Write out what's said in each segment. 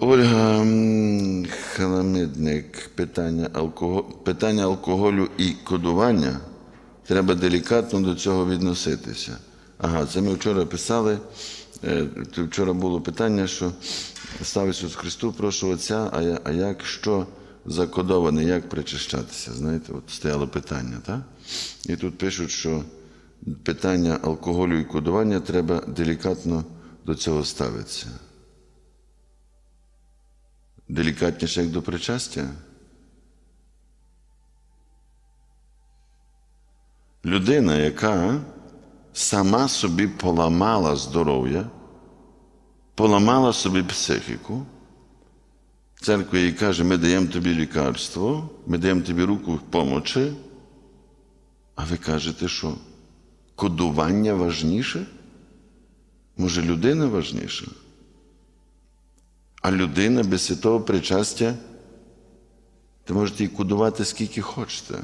Ольга Халамидник, питання, алкого... питання алкоголю і кодування. Треба делікатно до цього відноситися. Ага, це ми вчора писали. е, Вчора було питання, що став Ісус Христу, прошу Отця, а, я, а як що закодоване, як причащатися? Знаєте, от стояло питання, так? І тут пишуть, що питання алкоголю і кодування треба делікатно до цього ставитися. Делікатніше як до причастя? Людина, яка сама собі поламала здоров'я, поламала собі психіку, церква їй каже, ми даємо тобі лікарство, ми даємо тобі руку помочі, а ви кажете, що кодування важніше? Може, людина важніша? А людина без святого причастя, ти можете її кодувати скільки хочете.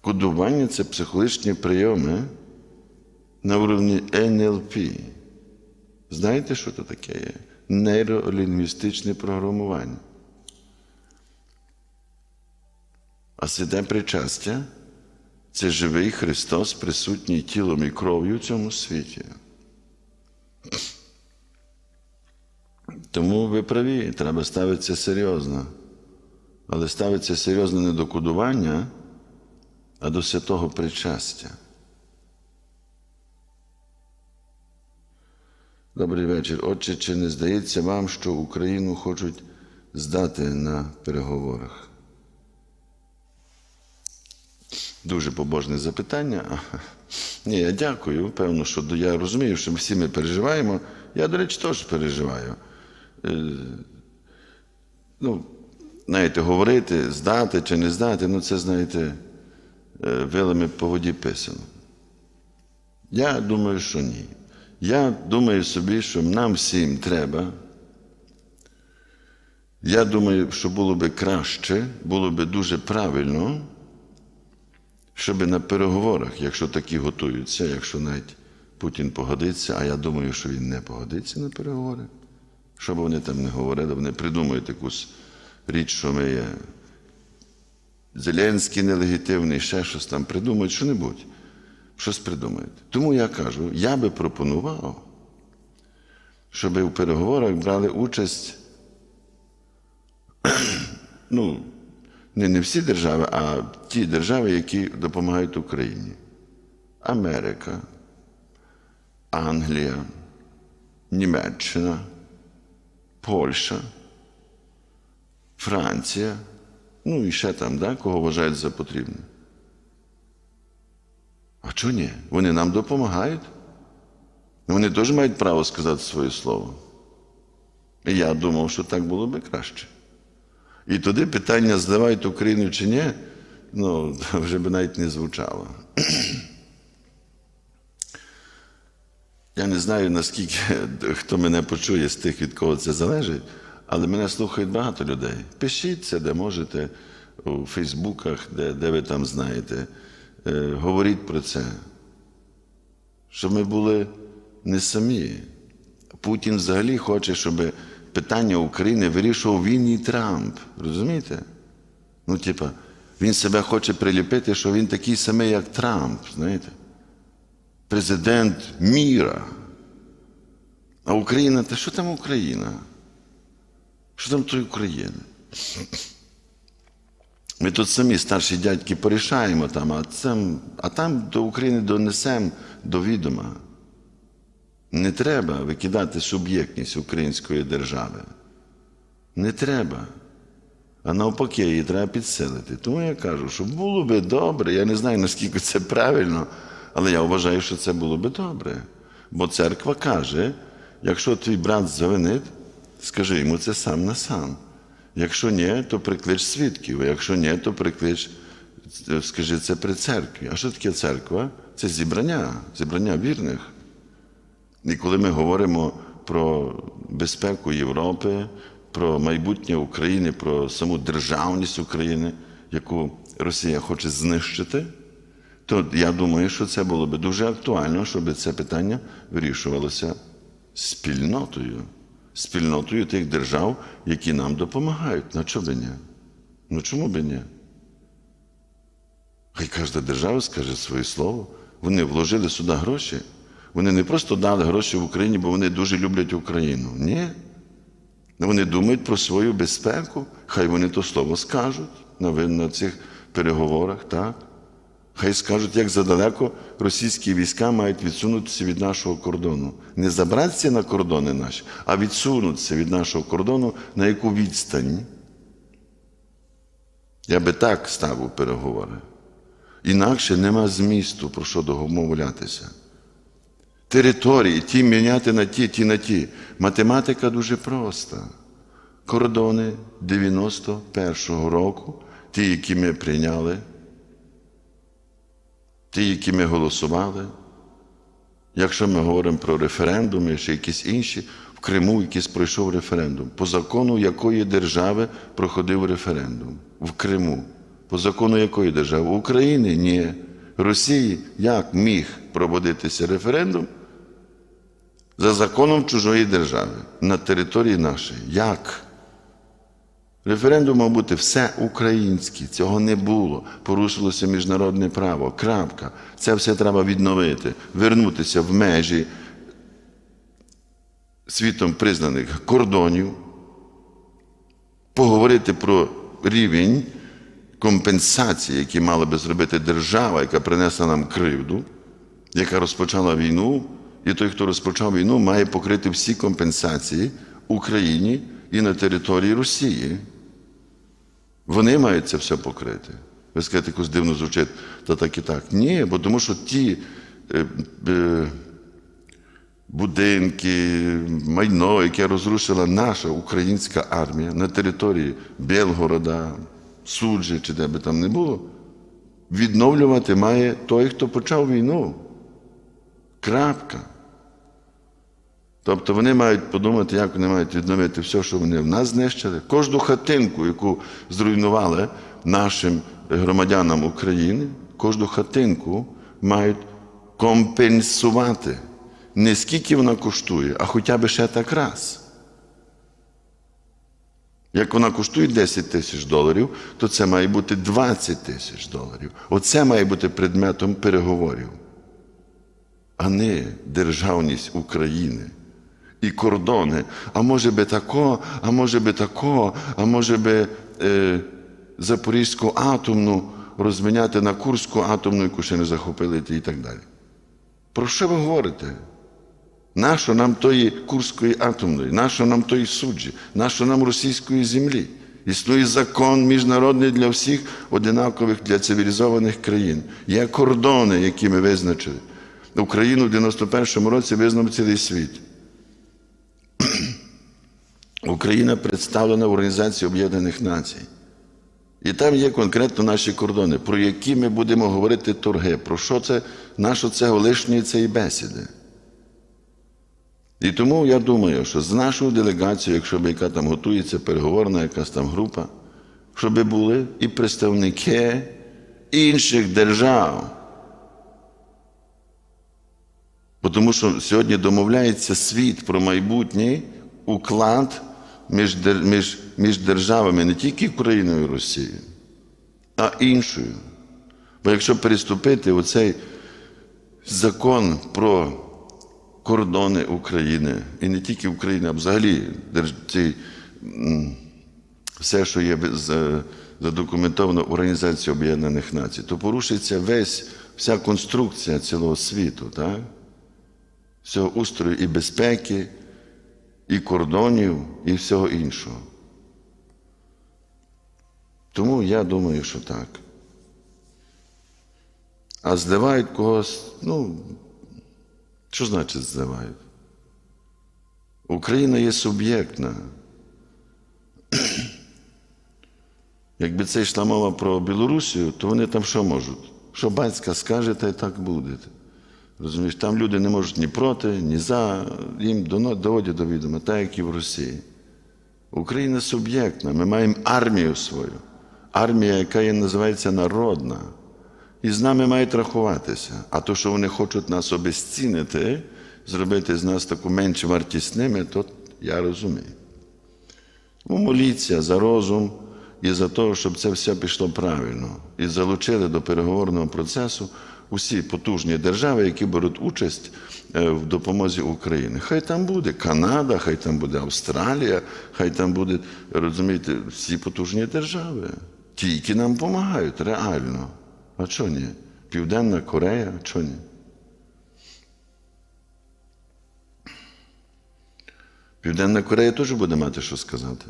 Кодування це психологічні прийоми на уровні НЛП. Знаєте, що це таке є? Нейролінгвістичне програмування. А святе причастя це живий Христос, присутній тілом і кров'ю в цьому світі. Тому ви праві, треба ставитися серйозно. Але ставитися серйозно не до кодування, а до святого причастя. Добрий вечір. Отче, чи не здається вам, що Україну хочуть здати на переговорах? Дуже побожне запитання. Ні, я дякую. Певно, що я розумію, що всі ми переживаємо. Я, до речі, теж переживаю. Е, Ну, знаєте, говорити, здати чи не здати, ну це, знаєте, е, вилами по воді писано. Я думаю, що ні. Я думаю собі, що нам всім треба. Я думаю, що було би краще, було би дуже правильно, щоб на переговорах, якщо такі готуються, якщо навіть Путін погодиться, а я думаю, що він не погодиться на переговори, що б вони там не говорили, вони придумають якусь річ, що ми є Зеленський нелегітимний, ще щось там придумають, що-небудь. Щось придумають. Тому я кажу, я би пропонував, щоб у переговорах брали участь, ну, не, не всі держави, а ті держави, які допомагають Україні. Америка, Англія, Німеччина, Польща, Франція, ну і ще там, да, кого вважають за потрібне. А чого ні? Вони нам допомагають. Вони теж мають право сказати своє слово. І я думав, що так було би краще. І тоді питання, здавають Україну чи ні, ну, вже би навіть не звучало. Я не знаю, наскільки хто мене почує з тих, від кого це залежить, але мене слухають багато людей. Пишіть це, де можете, у Фейсбуках, де, де ви там знаєте. Е, говоріть про це. Щоб ми були не самі. Путін взагалі хоче, щоб питання України вирішував він і Трамп. Розумієте? Ну, типа, він себе хоче приліпити, що він такий самий, як Трамп, знаєте? Президент міра. А Україна, та що там Україна? Що там той Україна? Ми тут самі старші дядьки порішаємо там, а, цим, а там до України донесемо до відома. Не треба викидати суб'єктність української держави. Не треба. А навпаки, її треба підсилити. Тому я кажу, що було би добре, я не знаю, наскільки це правильно, але я вважаю, що це було би добре. Бо церква каже, якщо твій брат завинить, скажи йому це сам на сам. Якщо ні, то приклич свідків, а якщо ні, то приклич, скажи це при церкві. А що таке церква? Це зібрання, зібрання вірних. І коли ми говоримо про безпеку Європи, про майбутнє України, про саму державність України, яку Росія хоче знищити, то я думаю, що це було би дуже актуально, щоб це питання вирішувалося спільнотою, спільнотою тих держав, які нам допомагають. На чому би ні? Ну чому би ні? Хай кожна держава скаже своє слово. Вони вложили сюди гроші. Вони не просто дали гроші в Україні, бо вони дуже люблять Україну. Ні. Вони думають про свою безпеку, хай вони то слово скажуть на цих переговорах, так? Хай скажуть, як задалеко російські війська мають відсунутися від нашого кордону. Не забратися на кордони наші, а відсунутися від нашого кордону на яку відстань. Я би так ставив переговори. Інакше нема змісту, про що домовлятися. Території, ті міняти на ті, ті на ті. Математика дуже проста. Кордони 91-го року, ті, які ми прийняли, ті, які ми голосували. Якщо ми говоримо про референдуми, чи якісь інші, в Криму якийсь пройшов референдум. По закону якої держави проходив референдум? В Криму. По закону якої держави? України? Ні. Росії як міг проводитися референдум за законом чужої держави на території нашої? Як? Референдум мав бути все українське, цього не було. Порушилося міжнародне право. Крапка. Це все треба відновити, вернутися в межі світом признаних кордонів, поговорити про рівень компенсації, які мала би зробити держава, яка принесла нам кривду, яка розпочала війну, і той, хто розпочав війну, має покрити всі компенсації Україні і на території Росії. Вони мають це все покрити. Ви скажете, якось дивно звучить, та так і так. Ні, бо тому що ті е, е, будинки, майно, яке розрушила наша українська армія на території Білгорода, Суджі, чи де би там не було, відновлювати має той, хто почав війну. Крапка. Тобто вони мають подумати, як вони мають відновити все, що вони в нас знищили. Кожну хатинку, яку зруйнували нашим громадянам України, кожну хатинку мають компенсувати. Не скільки вона коштує, а хоча б ще так раз. Як вона коштує 10 тисяч доларів, то це має бути 20 тисяч доларів. Оце має бути предметом переговорів, а не державність України і кордони. А може би тако, а може би тако, а може би е, Запорізьку атомну розміняти на Курську атомну, яку ще не захопили і так далі. Про що ви говорите? Нащо нам тої Курської атомної, нащо нам тої суджі, нащо нам російської землі? Існує закон міжнародний для всіх одинакових для цивілізованих країн. Є кордони, які ми визначили. Україну в 91-му році визнав цілий світ. Україна представлена в Організації Об'єднаних Націй. І там є конкретно наші кордони, про які ми будемо говорити торги, про що це, на що це лишньої цієї бесіди. І тому я думаю, що з нашою делегацією, якщо б яка там готується, переговорна якась там група, щоб були і представники інших держав. Тому що сьогодні домовляється світ про майбутній уклад між, між, між державами не тільки Україною і Росією, а іншою. Бо якщо переступити оцей закон про кордони України, і не тільки України, а взагалі м, все, що є задокументовано в Організації Об'єднаних Націй, то порушиться весь, вся конструкція цілого світу, так? всього устрою і безпеки, і кордонів, і всього іншого. Тому я думаю, що так. А зливають когось, ну, що значить зливають? Україна є суб'єктна. Якби це йшла мова про Білорусію, то вони там що можуть? Що батька скаже, та й так буде. Розумієш, там люди не можуть ні проти, ні за, їм доводять до відома, так як і в Росії. Україна суб'єктна, ми маємо армію свою, армія, яка є, називається народна. І з нами мають рахуватися. А то, що вони хочуть нас обезцінити, зробити з нас таку менш вартісними, то я розумію. Тому моліться за розум і за те, щоб це все пішло правильно. І залучили до переговорного процесу усі потужні держави, які беруть участь е, в допомозі України. Хай там буде Канада, хай там буде Австралія, хай там буде, розумієте, всі потужні держави. Ті, які нам допомагають реально. А чого ні? Південна Корея, а чого ні? Південна Корея теж буде мати що сказати.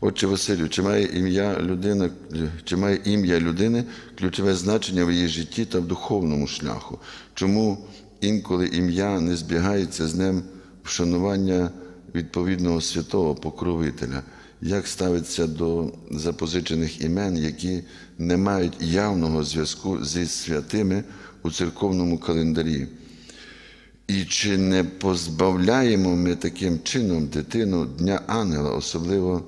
Отче Василю, чи має ім'я людина, чи має ім'я людини ключове значення в її житті та в духовному шляху? Чому інколи ім'я не збігається з ним вшанування відповідного святого покровителя? Як ставиться до запозичених імен, які не мають явного зв'язку зі святими у церковному календарі? І чи не позбавляємо ми таким чином дитину Дня Ангела, особливо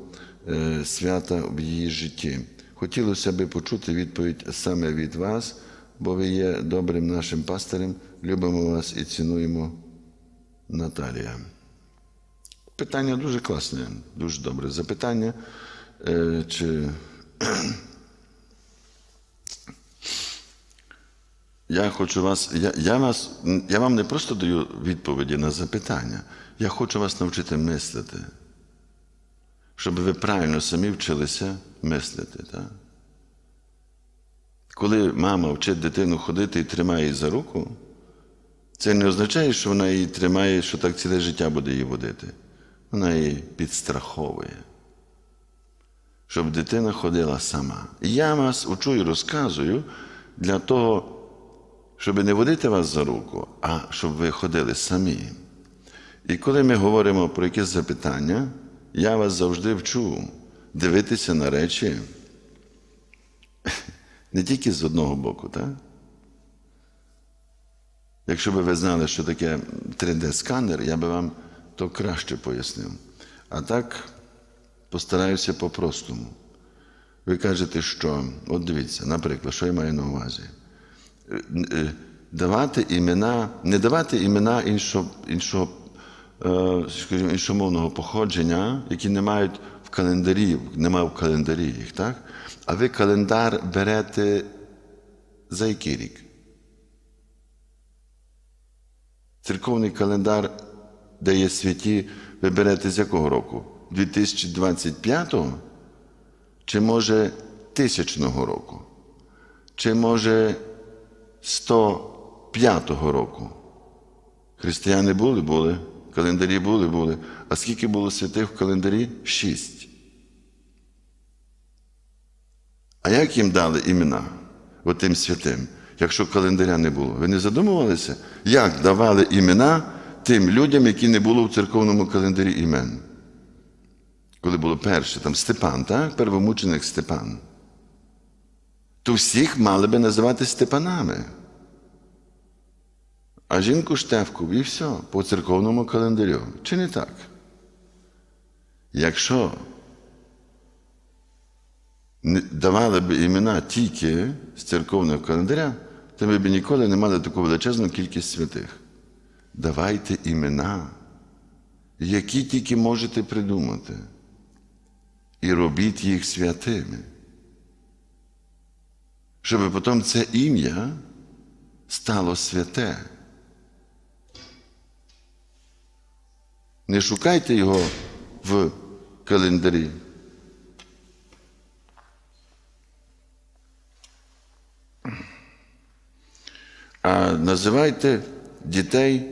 свята в її житті? Хотілося би почути відповідь саме від вас, бо ви є добрим нашим пастирем, любимо вас і цінуємо Наталія. Питання дуже класне, дуже добре запитання. Е, Чи Я хочу вас, я, я вас, я вам не просто даю відповіді на запитання, я хочу вас навчити мислити, щоб ви правильно самі вчилися мислити. Так? Коли мама вчить дитину ходити і тримає її за руку, це не означає, що вона її тримає, що так ціле життя буде її водити. Вона її підстраховує, щоб дитина ходила сама. І я вас учу і розказую для того, щоб не водити вас за руку, а щоб ви ходили самі. І коли ми говоримо про якісь запитання, я вас завжди вчу дивитися на речі не тільки з одного боку, так? Якщо б ви знали, що таке 3D-сканер, я би вам то краще пояснив. А так постараюся по-простому. Ви кажете, що, от дивіться, наприклад, що я маю на увазі е, давати імена, не давати імена іншого, іншого, е, скажімо, іншомовного походження, які не мають в календарі, немає в календарі їх, так? А ви календар берете за який рік? Церковний календар, де є святі, ви берете з якого року? 2025-го? Чи може тисячного року? Чи може 105-го року. Християни були, були, календарі були, були. А скільки було святих в календарі? Шість. А як їм дали імена отим святим, якщо календаря не було? Ви не задумувалися, як давали імена тим людям, які не було в церковному календарі імен? Коли було перше, там Степан, так? Первомученик Степан то всіх мали би називати Степанами. А жінку Штефку і все по церковному календарю. Чи не так? Якщо давали б імена тільки з церковного календаря, то ми б ніколи не мали таку величезну кількість святих. Давайте імена, які тільки можете придумати, і робіть їх святими щоб потім це ім'я стало святе. Не шукайте його в календарі. А називайте дітей,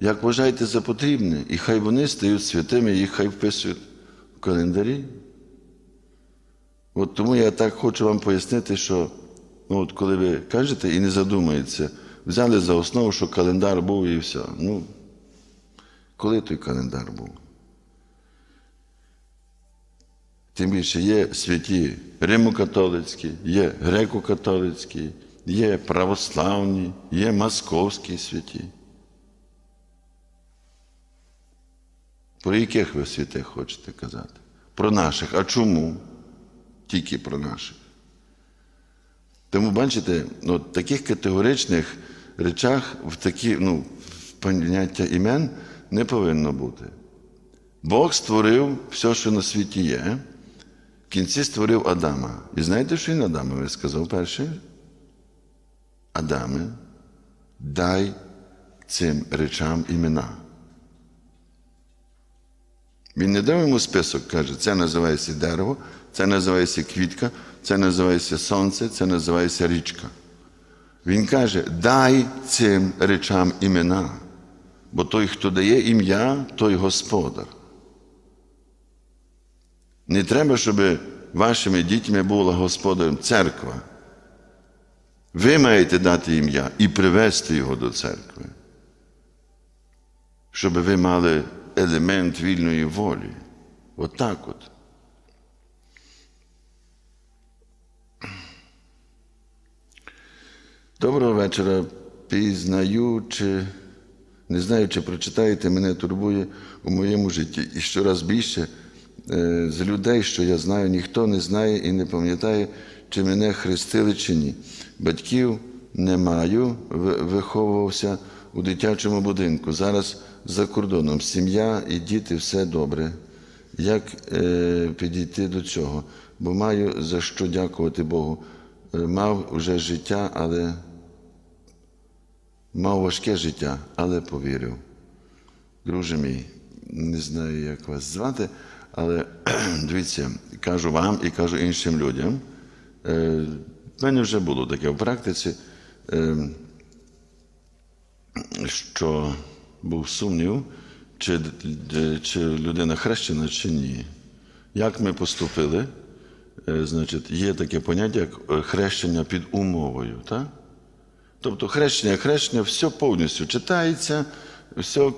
як вважаєте за потрібне, і хай вони стають святими, їх хай вписують в календарі. От тому я так хочу вам пояснити, що ну, от коли ви кажете і не задумаєтеся, взяли за основу, що календар був і все. Ну, коли той календар був? Тим більше є святі римокатолицькі, є греко-католицькі, є православні, є московські святі. Про яких ви святих хочете казати? Про наших. А чому? Тільки про наших. Тому, бачите, ну, таких категоричних речах в такі, ну, в поняття імен не повинно бути. Бог створив все, що на світі є. В кінці створив Адама. І знаєте, що він Адамові сказав перше? Адаме, дай цим речам імена. Він не дав йому список, каже, це називається дерево, це називається квітка, це називається сонце, це називається річка. Він каже, дай цим речам імена, бо той, хто дає ім'я, той господар. Не треба, щоб вашими дітьми була господарем церква. Ви маєте дати ім'я і привести його до церкви, щоб ви мали елемент вільної волі. Отак от. Доброго вечора. Пізнаю, чи не знаю, чи прочитаєте, мене турбує у моєму житті. І щораз більше е, з людей, що я знаю, ніхто не знає і не пам'ятає, чи мене хрестили, чи ні. Батьків не маю, виховувався у дитячому будинку. Зараз за кордоном. Сім'я і діти все добре. Як е, підійти до цього? Бо маю за що дякувати Богу. Е, мав уже життя, але мав важке життя, але повірив. Друже мій, не знаю, як вас звати, але дивіться, кажу вам і кажу іншим людям. Е, в мене вже було таке в практиці, е, що був сумнів, чи, чи людина хрещена, чи ні. Як ми поступили? Е, Значить, є таке поняття, як е, хрещення під умовою. Так? Тобто хрещення, хрещення, все повністю читається, все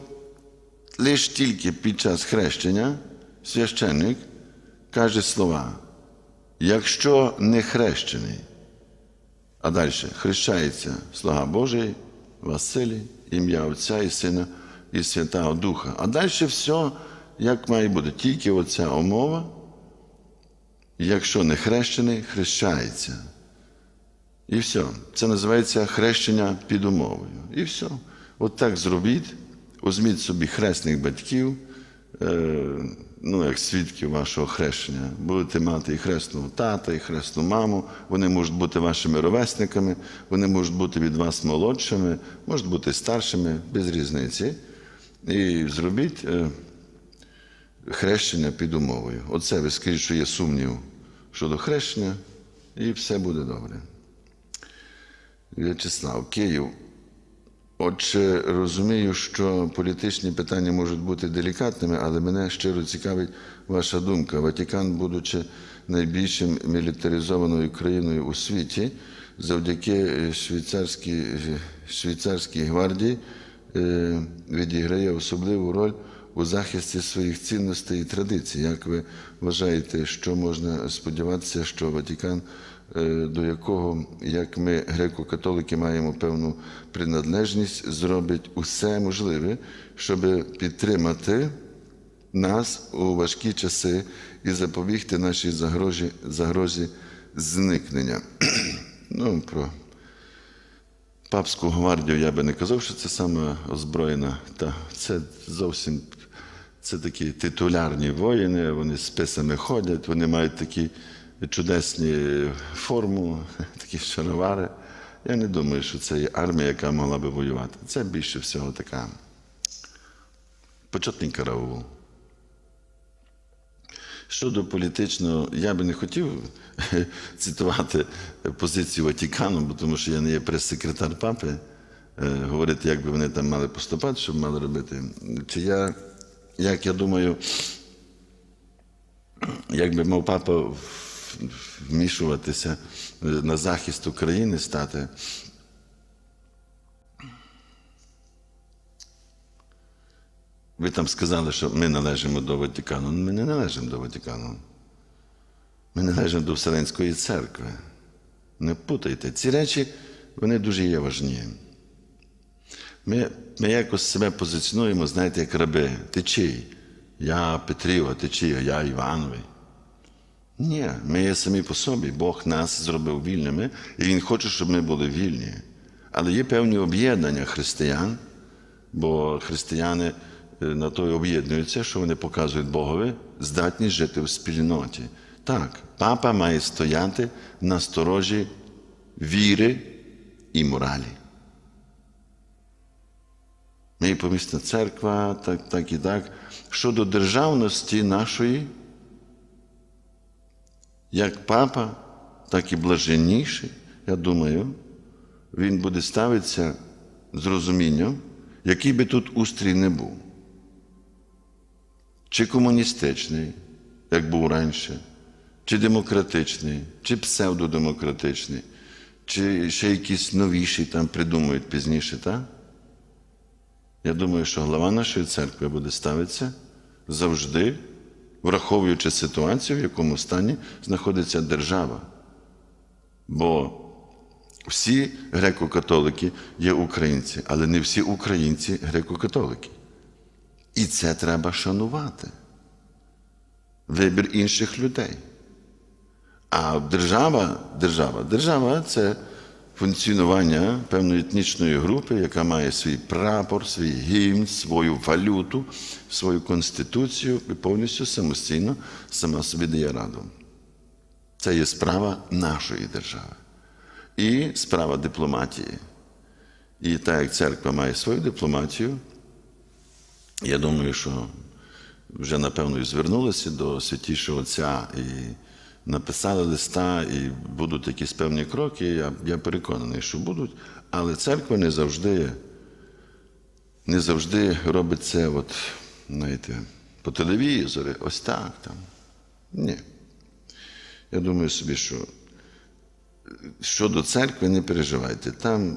лише тільки під час хрещення священник каже слова. Якщо не хрещений, а далі хрещається слуга Божий, Василій, ім'я Отця і Сина і Святого Духа. А далі все, як має бути, тільки оця умова, якщо не хрещений, хрещається. І все. Це називається хрещення під умовою. І все. От так зробіть, візьміть собі хресних батьків, е, ну, як свідків вашого хрещення. Будете мати і хресного тата, і хресну маму. Вони можуть бути вашими ровесниками, вони можуть бути від вас молодшими, можуть бути старшими, без різниці. І зробіть е, хрещення під умовою. Оце ви скажіть, що є сумнів щодо хрещення, і все буде добре. В'ячеслав, Київ. Отже, розумію, що політичні питання можуть бути делікатними, але мене щиро цікавить ваша думка. Ватикан, будучи найбільшим мілітаризованою країною у світі, завдяки швейцарській, швейцарській гвардії е, відіграє особливу роль у захисті своїх цінностей і традицій. Як ви вважаєте, що можна сподіватися, що Ватикан е, до якого, як ми, греко-католики, маємо певну приналежність, зробить усе можливе, щоб підтримати нас у важкі часи і запобігти нашій загрозі, загрозі зникнення. ну, про папську гвардію я би не казав, що це саме озброєна. Та це зовсім це такі титулярні воїни, вони з списами ходять, вони мають такі чудесні форму, такі шаровари. Я не думаю, що це є армія, яка могла би воювати. Це більше всього така почетний караул. Щодо політичного, я би не хотів цитувати позицію Ватикану, бо тому що я не є прес-секретар папи, е, говорити, як би вони там мали поступати, що мали робити. Чи я, як я думаю, як би мав папа вмішуватися е, на захист України стати. Ви там сказали, що ми належимо до Ватикану. Ми не належимо до Ватикану. Ми належимо до Вселенської церкви. Не путайте. Ці речі вони дуже є важні. Ми, ми якось себе позиціонуємо, знаєте, як раби. Ти чий? Я Петрів, а ти чий, я Івановий. Ні, ми є самі по собі. Бог нас зробив вільними, і Він хоче, щоб ми були вільні. Але є певні об'єднання християн, бо християни е, на то й об'єднуються, що вони показують Богові здатність жити в спільноті. Так, папа має стояти на сторожі віри і моралі. Ми помісна церква, так, так і так. Щодо державності нашої, як папа, так і блаженніший, я думаю, він буде ставитися з розумінням, який би тут устрій не був. Чи комуністичний, як був раніше, чи демократичний, чи псевдодемократичний, чи ще якийсь новіший там придумують пізніше, так? Я думаю, що глава нашої церкви буде ставитися завжди, враховуючи ситуацію, в якому стані знаходиться держава. Бо всі греко-католики є українці, але не всі українці греко-католики. І це треба шанувати. Вибір інших людей. А держава, держава, держава це функціонування певної етнічної групи, яка має свій прапор, свій гімн, свою валюту, свою конституцію і повністю самостійно сама собі дає раду. Це є справа нашої держави. І справа дипломатії. І так як церква має свою дипломатію, я думаю, що вже напевно і звернулися до святішого Отця і написали листа, і будуть якісь певні кроки. Я, я переконаний, що будуть, але церква не завжди, не завжди робить це, от, знаєте, по телевізорі, ось так там. Ні. Я думаю собі, що щодо церкви не переживайте. Там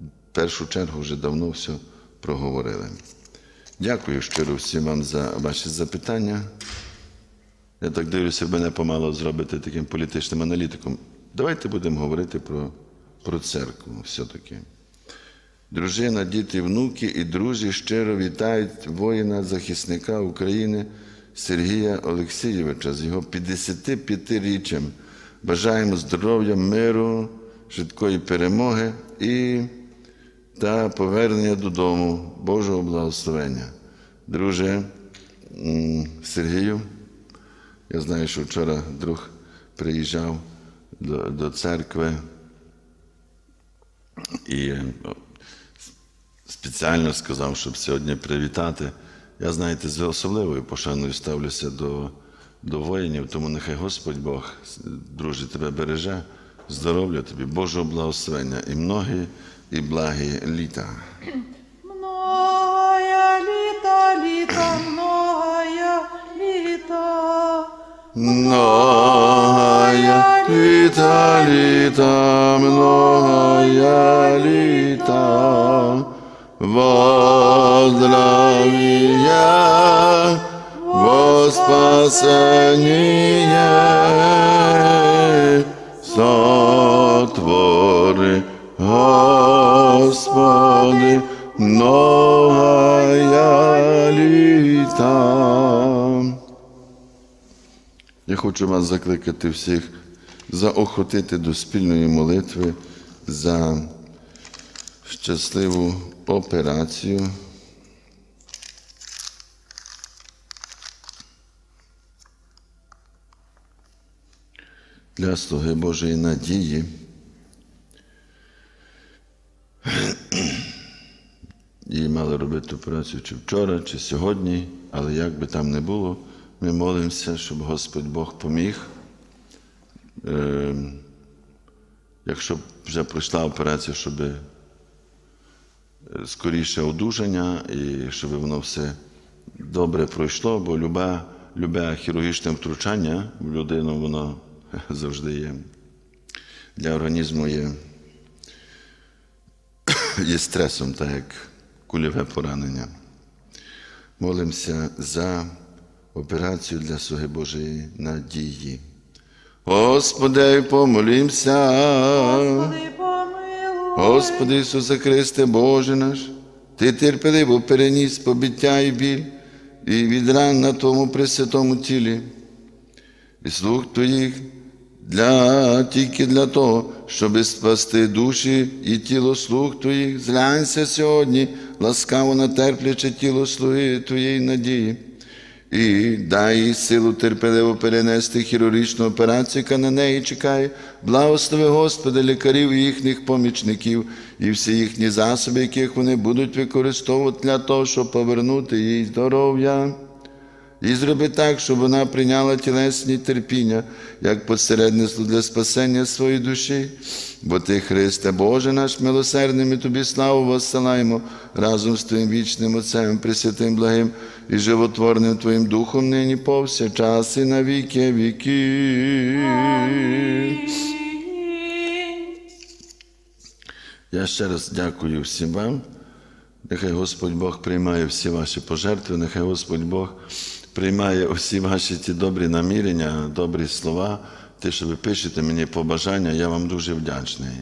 в першу чергу вже давно все проговорили. Дякую щиро всім вам за ваші запитання. Я так дивлюся, мене помало зробити таким політичним аналітиком. Давайте будемо говорити про, про церкву все-таки. Дружина, діти, внуки і друзі щиро вітають воїна-захисника України Сергія Олексійовича з його 55-річчям. Бажаємо здоров'я, миру, швидкої перемоги і та повернення додому Божого благословення. Друже Сергію, я знаю, що вчора друг приїжджав до, до церкви і е, спеціально сказав, щоб сьогодні привітати. Я, знаєте, з особливою пошаною ставлюся до, до воїнів, тому нехай Господь Бог, друже, тебе береже, здоров'я тобі, Божого благословення і многі, і благі літа. Многая літа, літа, многая літа, воздравия во спасение сотвори, Господи, многая хочу вас закликати всіх заохотити до спільної молитви за щасливу операцію. Для слуги Божої надії. Її мали робити операцію чи вчора, чи сьогодні, але як би там не було, ми молимося, щоб Господь Бог поміг. Е, якщо вже пройшла операція, щоб е, скоріше одужання і щоб воно все добре пройшло, бо любе, любе хірургічне втручання в людину, воно завжди є. Для організму є, є стресом, так як кульове поранення. Молимося за операцію для слуги Божої надії. Господи, помолімся. Господи, помилуй. Господи Ісусе Христе, Боже наш, Ти терпеливо переніс побиття і біль і від ран на тому пресвятому тілі. і слуг Твоїх для, тільки для того, щоб спасти душі і тіло слуг Твоїх. Зглянься сьогодні, ласкаво натерпляче тіло слуги Твоєї надії. І дай силу терпеливо перенести хірургічну операцію, яка на неї чекає. Благослови, Господи, лікарів і їхніх помічників і всі їхні засоби, яких вони будуть використовувати для того, щоб повернути їй здоров'я. І зроби так, щоб вона прийняла тілесні терпіння, як посередництво для спасення своєї душі. Бо ти, Христе, Боже наш милосердний, ми тобі славу воссилаємо разом з Твоїм вічним Отцем, Пресвятим благим і животворним Твоїм Духом нині повсякчас і на віки віки. Я ще раз дякую всім вам. Нехай Господь Бог приймає всі ваші пожертви, нехай Господь Бог приймає усі ваші ці добрі намірення, добрі слова, те, що ви пишете мені побажання, я вам дуже вдячний.